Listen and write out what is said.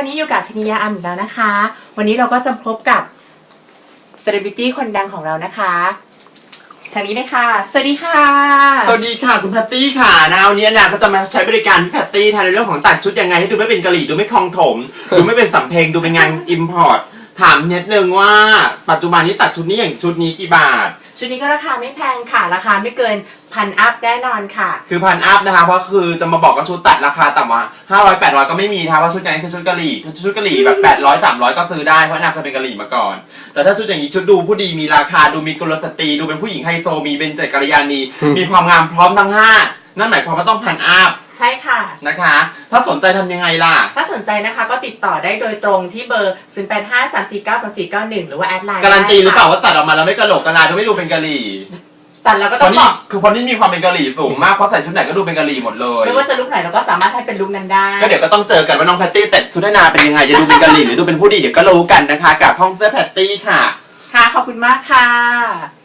วันนี้อยู่กับชนิยาอัมอีกแล้วนะคะ วันนี้เราก็จะพบกับเซเลบริตี้คนดังของเรานะคะทางนี้เลยค่ะ สวัสดีค่ะ สวัสดีค่ะคุณแพตตี้ค่ะนะวันนี้นะก็จะมาใช้บริการพี่แพตตี้ทางในเรื่องของตัดชุดยังไงให้ดูไม่เป็นกะหรี่ดูไม่คลองถม ดูไม่เป็นสำเพ็งดูเป็นงานอิมพอร์ตถามนิดนึงว่าปัจจุบันนี้ตัดชุดนี้อย่างชุดนี้กี่บาท ชุดนี้ก็ราคาไม่แพงค่ะ ราคาไม่เกินพันอัพแน่นอนค่ะ คือพันอัพนะคะ เพราะคือจะมาบอกว่าชุดตัดราคาต่ำกว่า500 800ก็ไม่มีนะคะเพราะชุดนี้คือชุดกะหรี่ชุดกะหรี่แบบ800 300ก็ซื้อได้เพราะนางเคยเป็นกะหรี่มาก่อน แต่ถ้าชุดอย่างนี้ชุดดูผู้ดีมีราคาดูมีกุลสตรีดูเป็นผู้หญิงไฮโซมีเป็นใจกัลยาณีมีความงามพร้อมทั้งห้านั่นหมายความว่าต้องพันอัพใช่ค่ะนะคะ ถ้าสนใจทำยังไงล่ะ ถ้าสนใจนะคะก็ติดต่อได้โดยตรงที่เบอร์ 0853492491 หรือว่าแอดไลน์การันตีหรือเปล่าได้ว่าตัดออกมาแล้วไม่กระโหลกกระลาดูไม่ดูเป็นกะหรี่ค่ะแต่เราก็เพต้องราะบนี่อกคือเพราะนี่มีความเป็นกะหรี่สูงมากเพราะใส่ชุดไหนก็ดูเป็นกะหรี่หมดเลย ไม่ว่าจะลุกไหนเราก็สามารถให้เป็นลุกนั้นได้ ก็เดี๋ยวก็ต้องเจอกันว่าน้องแพตตี้แต่ชุดให้นาเป็นยังไงจะดูเป็นกะหรี่หรือดูเป็นผู้ดีเดี๋ยวก็รู้กันนะคะ กับห้องเสื้อแพตตี้ค่ะ ค่ะ ขอบคุณมากค่ะ